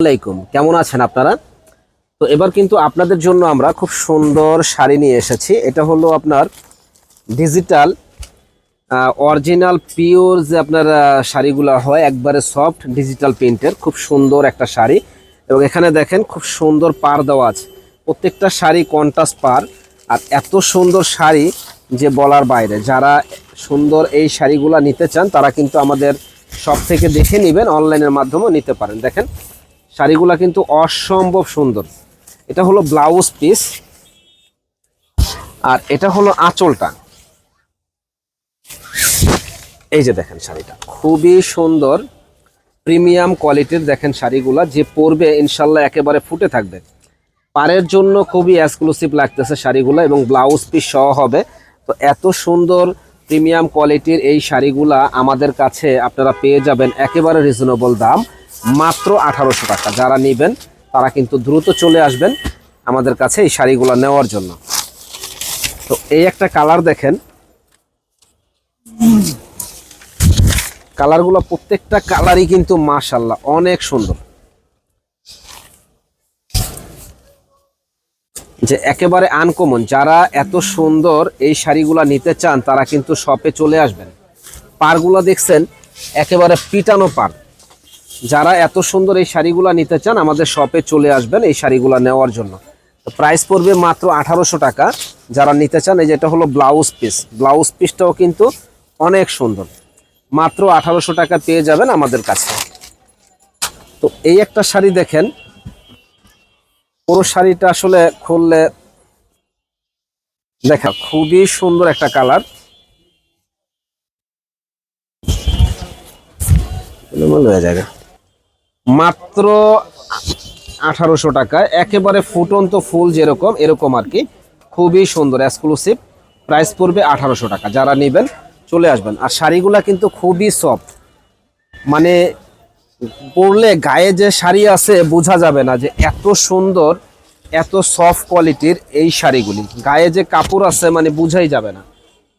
আলাইকুম। কেমন আছেন আপনারা? তো এবার কিন্তু আপনাদের জন্য আমরা খুব সুন্দর শাড়ি নিয়ে এসেছি। এটা হলো আপনার ডিজিটাল অরিজিনাল পিওর যে আপনার শাড়িগুলো হয়, একবারে সফট ডিজিটাল প্রিন্টের খুব সুন্দর একটা শাড়ি। এবং এখানে দেখেন খুব সুন্দর পার দেওয়া আছে। প্রত্যেকটা শাড়ি কন্টাস পার। আর এত সুন্দর শাড়ি যে বলার বাইরে। যারা সুন্দর এই শাড়িগুলো নিতে চান, তারা কিন্তু আমাদের সব থেকে দেখে নেবেন অনলাইনের মাধ্যমেও নিতে পারেন। দেখেন শাড়িগুলো কিন্তু অসম্ভব সুন্দর। এটা হলো ব্লাউজ পিস আর এটা হলো আঁচলটা। এই যে দেখেন শাড়িটা, খুবই সুন্দর, প্রিমিয়াম কোয়ালিটির দেখেন শাড়িগুলা, যে পরবে ইনশাল্লাহ একেবারে ফুটে থাকবে। পারের জন্য খুবই এক্সক্লুসিভ লাগতেছে শাড়িগুলো এবং ব্লাউজ পিস সহ হবে। তো এত সুন্দর, প্রিমিয়াম কোয়ালিটির এই শাড়িগুলা আমাদের কাছে আপনারা পেয়ে যাবেন একেবারে রিজনেবল দাম। মাত্র আঠারোশো টাকা। যারা নেবেন, তারা কিন্তু দ্রুত চলে আসবেন আমাদের কাছে এই শাড়িগুলো নেওয়ার জন্য। তো এই একটা কালার দেখেন। কালারগুলো প্রত্যেকটা কালারই কিন্তু মাশাল্লাহ অনেক সুন্দর। যে একেবারে আনকমন যারা এত সুন্দর এই শাড়িগুলো নিতে চান, তারা কিন্তু শপে চলে আসবেন। পারগুলো দেখছেন, একেবারে পিটানো পার যারা এত সুন্দর এই শাড়িগুলো নিতে চান, আমাদের শপে চলে আসবেন এই শাড়িগুলো নেওয়ার জন্য। প্রাইস পড়বে মাত্র আঠারোশো টাকা। যারা নিতে চান, এই যেটা হলো ব্লাউজ পিস ব্লাউজ পিসটাও কিন্তু অনেক সুন্দর। মাত্র আঠারোশো টাকা পেয়ে যাবেন আমাদের কাছে। তো এই একটা শাড়ি দেখেন। পুরো শাড়িটা আসলে খুললে দেখা, খুবই সুন্দর একটা কালার। হয়ে যাবে। মাত্র আঠারোশো টাকা। একেবারে ফুটন্ত ফুল যেরকম, এরকম আর কি। খুবই সুন্দর এক্সক্লুসিভ প্রাইস পড়বে আঠারোশো টাকা। যারা নেবেন, চলে আসবেন। আর শাড়িগুলা কিন্তু খুবই সফট মানে পরলে গায়ে যে শাড়ি আছে, বোঝা যাবে না যে এত সুন্দর, এত সফট কোয়ালিটির এই শাড়িগুলি। গায়ে যে কাপড় আছে মানে বোঝাই যাবে না।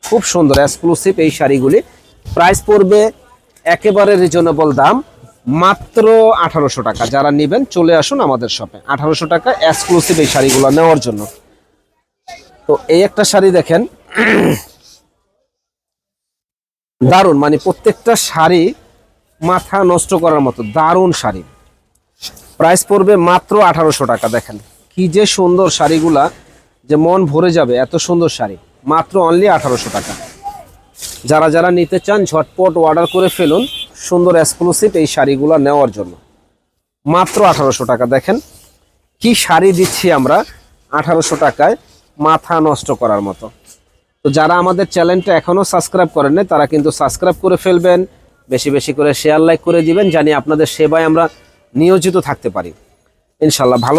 খুব সুন্দর এক্সক্লুসিভ এই শাড়িগুলি। প্রাইস পড়বে একেবারে রিজনেবল দাম। মাত্র আঠারোশো টাকা। যারা নেবেন, চলে আসুন আমাদের শপে আঠারোশো টাকা এক্সক্লুসিভ এই শাড়িগুলো নেওয়ার জন্য। তো এই একটা শাড়ি দেখেন। দারুণ মানে প্রত্যেকটা শাড়ি মাথা নষ্ট করার মতো, দারুণ শাড়ি। প্রাইস পড়বে মাত্র আঠারোশো টাকা, দেখেন। কি যে সুন্দর শাড়িগুলা, যে মন ভরে যাবে, এত সুন্দর শাড়ি। মাত্র অনলি আঠারোশো টাকা। যারা যারা নিতে চান, ঝটপট অর্ডার করে ফেলুন। সুন্দর এক্সক্লুসিভ এই শাড়িগুলো নেওয়ার জন্য। মাত্র আঠারোশো টাকা দেখেন। কি শাড়ি দিচ্ছি আমরা? আঠারোশো টাকায় মাথা নষ্ট করার মতো। তো যারা আমাদের চ্যানেলটা এখনও সাবস্ক্রাইব করেন নাই, তারা কিন্তু সাবস্ক্রাইব করে ফেলবেন বেশি বেশি করে শেয়ার লাইক করে দিবেন জানি আপনাদের সেবায় আমরা নিয়োজিত থাকতে পারি। ইনশাল্লাহ ভালো